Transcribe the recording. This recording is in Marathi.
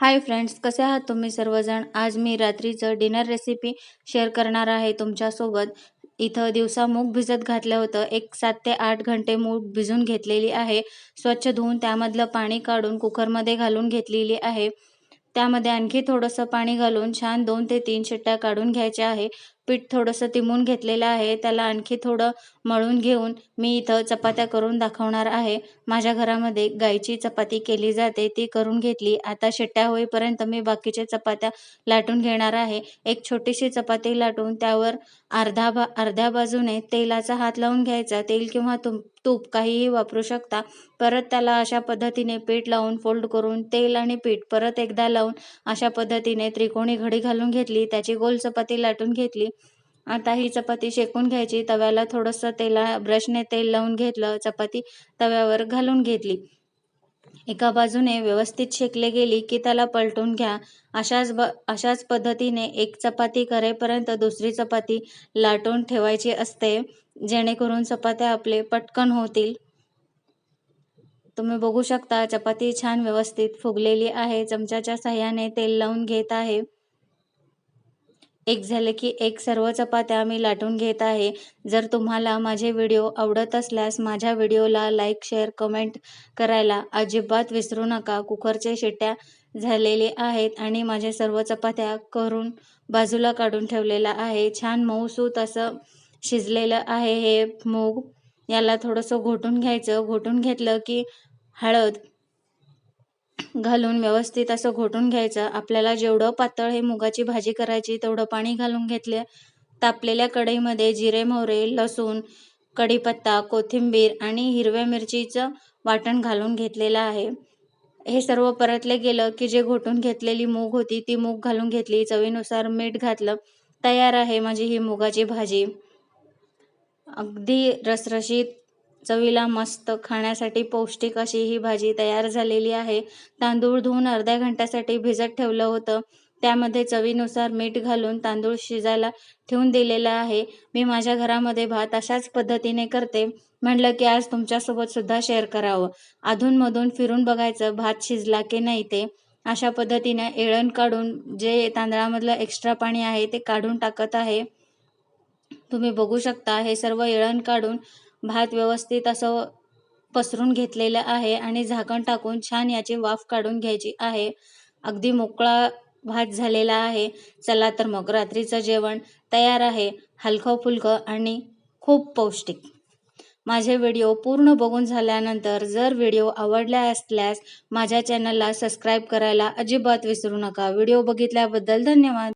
हाय फ्रेंड्स कसे आहात तुम्ही सर्वजण? आज मी रात्रीचं डिनर रेसिपी शेअर करणार आहे तुमच्यासोबत. इथं दिवसा मूग भिजत घातलं होतं. एक सात ते आठ घंटे मूग भिजून घेतलेली आहे. स्वच्छ धुवून त्यामधलं पाणी काढून कुकरमध्ये घालून घेतलेली आहे. त्यामध्ये आणखी थोडंसं पाणी घालून छान दोन ते तीन शिट्ट्या काढून घ्यायच्या आहे. पीठ थोडंसं तिमून घेतलेलं आहे. त्याला आणखी थोडं मळून घेऊन मी इथं चपात्या करून दाखवणार आहे. माझ्या घरामध्ये गाईची चपाती केली जाते. ती करून घेतली. आता शिट्ट्या होईपर्यंत मी बाकीचे चपात्या लाटून घेणार आहे. एक छोटीशी चपाती लाटून त्यावर अर्धा बा अर्ध्या बाजूने तेलाचा हात लावून घ्यायचा. तेल किंवा तुम तूप काहीही वापरू शकता. परत त्याला अशा पद्धतीने पीठ लावून फोल्ड करून तेल आणि पीठ परत एकदा लावून अशा पद्धतीने त्रिकोणी घडी घालून घेतली. त्याची गोल चपाती लाटून घेतली. आता ही चपाती शेकून घ्यायची. तव्याला थोडंसं तेला ब्रशने तेल लावून घेतलं चपाती तव्यावर घालून घेतली. एका बाजूने व्यवस्थित शेकले गेली की त्याला पलटून घ्या. अशाच ब अशाच पद्धतीने एक चपाती करेपर्यंत दुसरी चपाती लाटून ठेवायची असते जेणेकरून चपात्या आपले पटकन होतील. तुम्ही बघू शकता चपाती छान व्यवस्थित फुगलेली आहे. चमच्याच्या सहाय्याने तेल लावून घेत आहे. एक झाले की एक सर्व चपात्या मी लाटून घेत आहे. जर तुम्हाला माझे व्हिडिओ आवडत असल्यास माझ्या व्हिडिओला लाईक शेअर कमेंट करायला अजिबात विसरू नका. कुकरचे शिट्ट्या झालेले आहेत आणि माझे सर्व चपात्या करून बाजूला काढून ठेवलेला आहे. छान मऊसूत असं शिजलेलं आहे हे मूग. याला थोडंसं घोटून घ्यायचं. घोटून घेतलं की हळद. घालून व्यवस्थित असं घोटून घ्यायचं. आपल्याला जेवढं पातळ हे मुगाची भाजी करायची तेवढं पाणी घालून घेतले. तापलेल्या कढईमध्ये जिरे मोहरे लसूण कढीपत्ता कोथिंबीर आणि हिरव्या मिरचीचं वाटण घालून घेतलेलं आहे. हे सर्व परतले गेलं की जे घोटून घेतलेली मूग होती ती मूग घालून घेतली. चवीनुसार मीठ घातलं. तयार आहे माझी ही मुगाची भाजी. अगदी रसरशीत चवीला मस्त खाण्यासाठी पौष्टिक अशी ही भाजी तयार झालेली आहे. तांदूळ धुवून अर्ध्या घंट्यासाठी भिजत ठेवलं होतं. त्यामध्ये चवीनुसार मीठ घालून तांदूळ शिजायला ठेवून दिलेला आहे. मी माझ्या घरामध्ये भात अशाच पद्धतीने करते. म्हटलं की आज तुमच्यासोबत सुद्धा शेअर करावं. अधूनमधून फिरून बघायचं भात शिजला की नाही ते. अशा पद्धतीने एळण काढून जे तांदळामधलं एक्स्ट्रा पाणी आहे ते काढून टाकत आहे. तुम्ही बघू शकता हे सर्व एळण काढून भात व्यवस्थित असं पसरून घेतलेलं आहे आणि झाकण टाकून छान याची वाफ काढून घ्यायची आहे. अगदी मोकळा भात झालेला आहे. चला तर मग रात्रीचं जेवण तयार आहे. हलकं फुलकं आणि खूप पौष्टिक. माझे व्हिडिओ पूर्ण बघून झाल्यानंतर जर व्हिडिओ आवडला असल्यास माझ्या चॅनलला सबस्क्राईब करायला अजिबात विसरू नका. व्हिडिओ बघितल्याबद्दल धन्यवाद.